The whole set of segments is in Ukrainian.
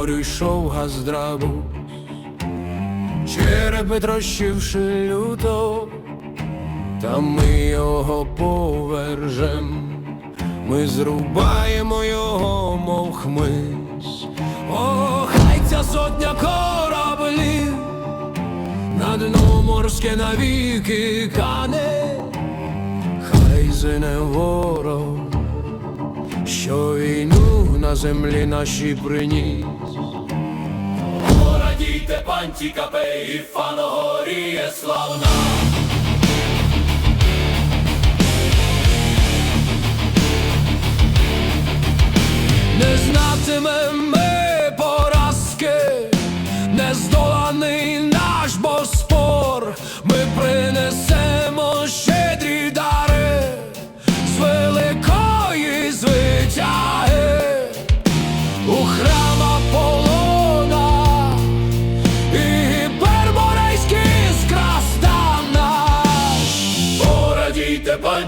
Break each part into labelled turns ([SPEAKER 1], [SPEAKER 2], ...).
[SPEAKER 1] морю йшов газдрабу, черепи трощивши люто, та ми його повержем, ми зрубаємо його, мов хмиз. О, хай ця сотня кораблів на дно морське навіки кане, хай зине ворог, що війну на землі нашій приніс. Порадійте панті капеї, фаногоріє славна.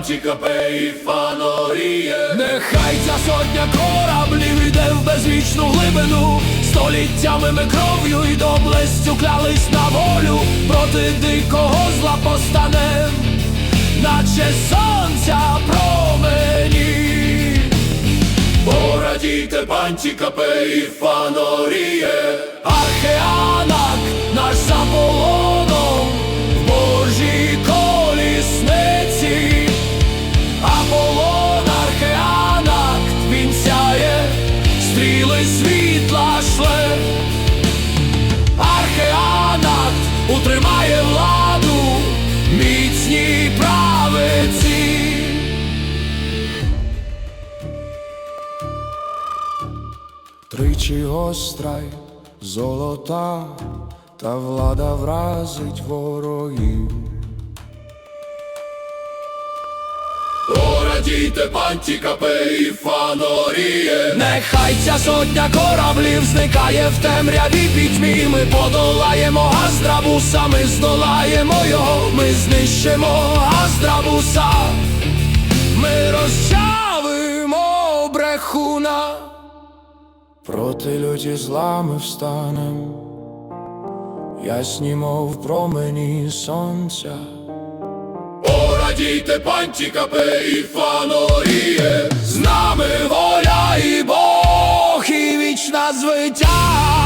[SPEAKER 1] Панті капеї фаноріє. Нехай ця сотня кораблів іде в безвічну глибину. Століттями ми кров'ю і доблестю клялись на волю. Проти дикого зла постанем Наче сонця промені. Порадійте панті капеї фаноріє. Археанак стріли світла шле Археанак утримає владу, міцній правиці Тричі гострай золота, та влада вразить ворогів. Порадійте панті капеї фаноріє Нехай ця сотня кораблів зникає в темряві пітьмі. Ми подолаємо Газдрабуса, ми здолаємо його, ми знищимо Газдрабуса. Ми розчавимо брехуна. Проти люті зла ми встанем, ясні, мов промені сонця. Порадійте панті і фаноріє, з нами воля і Бог, і вічна звитяга.